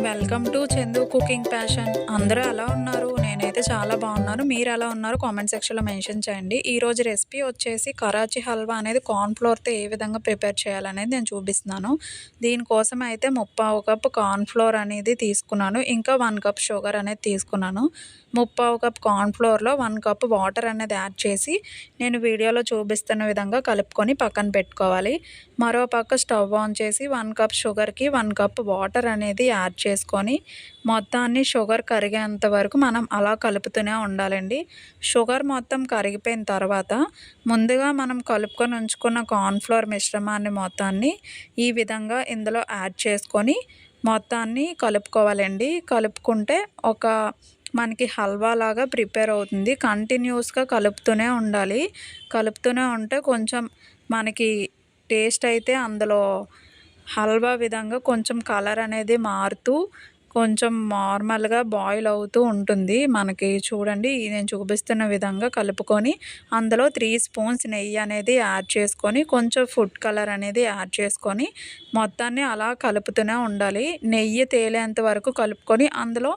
Welcome to Chandu cooking passion. అందరూ ఎలా ఉన్నారు? అయితే చాలా బాగున్నారు. మీరు ఎలా ఉన్నారు కామెంట్ సెక్షన్లో మెన్షన్ చేయండి. ఈరోజు రెసిపీ వచ్చేసి కరాచీ హల్వా అనేది కార్న్ఫ్లోర్తో ఏ విధంగా ప్రిపేర్ చేయాలనేది నేను చూపిస్తున్నాను. దీనికోసం అయితే ముప్పావు కప్ కార్న్ఫ్లోర్ అనేది తీసుకున్నాను. ఇంకా వన్ కప్ షుగర్ అనేది తీసుకున్నాను. ముప్పావు కప్ కార్న్ఫ్లోర్లో వన్ కప్ వాటర్ అనేది యాడ్ చేసి నేను వీడియోలో చూపిస్తున్న విధంగా కలుపుకొని పక్కన పెట్టుకోవాలి. మరో పక్క స్టవ్ ఆన్ చేసి వన్ కప్ షుగర్కి వన్ కప్ వాటర్ అనేది యాడ్ చేసుకొని మొత్తాన్ని షుగర్ కరిగేంత వరకు మనం అలా కలుపుతూనే ఉండాలండి. షుగర్ మొత్తం కరిగిపోయిన తర్వాత ముందుగా మనం కలుపుకొని ఉంచుకున్న కార్న్ఫ్లోర్ మిశ్రమాన్ని మొత్తాన్ని ఈ విధంగా ఇందులో యాడ్ చేసుకొని మొత్తాన్ని కలుపుకోవాలండి. కలుపుకుంటే ఒక మనకి హల్వా లాగా ప్రిపేర్ అవుతుంది. కంటిన్యూస్గా కలుపుతూనే ఉండాలి. కలుపుతూనే ఉంటే కొంచెం మనకి టేస్ట్ అయితే అందులో హల్వా విధంగా కొంచెం కలర్ అనేది మారుతూ కొంచెం నార్మల్గా బాయిల్ అవుతూ ఉంటుంది. మనకి చూడండి నేను చూపిస్తున్న విధంగా కలుపుకొని అందులో త్రీ స్పూన్స్ నెయ్యి అనేది యాడ్ చేసుకొని కొంచెం ఫుడ్ కలర్ అనేది యాడ్ చేసుకొని మొత్తాన్ని అలా కలుపుతూనే ఉండాలి. నెయ్యి తేలేంత వరకు కలుపుకొని అందులో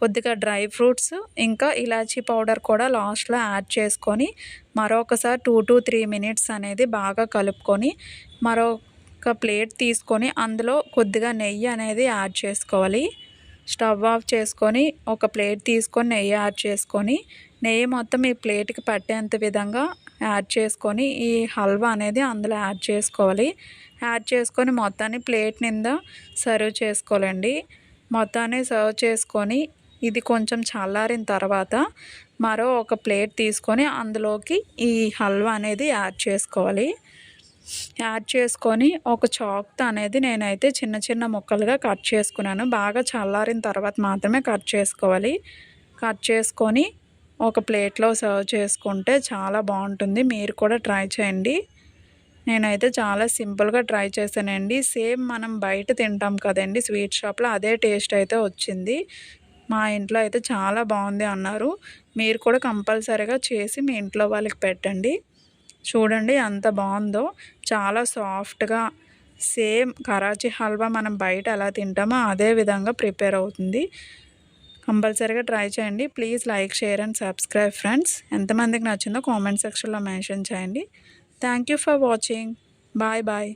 కొద్దిగా డ్రై ఫ్రూట్స్ ఇంకా ఇలాచీ పౌడర్ కూడా లాస్ట్లో యాడ్ చేసుకొని మరొకసారి టూ టు త్రీ మినిట్స్ అనేది బాగా కలుపుకొని మరొక ప్లేట్ తీసుకొని అందులో కొద్దిగా నెయ్యి అనేది యాడ్ చేసుకోవాలి. స్టవ్ ఆఫ్ చేసుకొని ఒక ప్లేట్ తీసుకొని నెయ్యి యాడ్ చేసుకొని నెయ్యి మొత్తం ఈ ప్లేట్కి పట్టేంత విధంగా యాడ్ చేసుకొని ఈ హల్వా అనేది అందులో యాడ్ చేసుకోవాలి. యాడ్ చేసుకొని మొత్తాన్ని ప్లేట్ నింద సర్వ్ చేసుకోవాలండి. మొత్తాన్ని సర్వ్ చేసుకొని ఇది కొంచెం చల్లారిన తర్వాత మరో ఒక ప్లేట్ తీసుకొని అందులోకి ఈ హల్వా అనేది యాడ్ చేసుకోవాలి. యాడ్ చేసుకొని ఒక చాక్తో అనేది నేనైతే చిన్న చిన్న ముక్కలుగా కట్ చేసుకున్నాను. బాగా చల్లారిన తర్వాత మాత్రమే కట్ చేసుకోవాలి. కట్ చేసుకొని ఒక ప్లేట్లో సర్వ్ చేసుకుంటే చాలా బాగుంటుంది. మీరు కూడా ట్రై చేయండి. నేనైతే చాలా సింపుల్గా ట్రై చేశానండి. సేమ్ మనం బయట తింటాం కదండి స్వీట్ షాప్లో అదే టేస్ట్ అయితే వచ్చింది. మా ఇంట్లో అయితే చాలా బాగుంది అన్నారు. మీరు కూడా కంపల్సరీగా చేసి మీ ఇంట్లో వాళ్ళకి పెట్టండి. చూడండి ఎంత బాగుందో. చాలా సాఫ్ట్గా సేమ్ కరాచీ హల్వా మనం బయట ఎలా తింటామో అదే విధంగా ప్రిపేర్ అవుతుంది. కంపల్సరీగా ట్రై చేయండి. Please like share and subscribe friends. ఎంతమందికి నచ్చిందో కామెంట్ సెక్షన్లో మెన్షన్ చేయండి. Thank you for watching. Bye bye.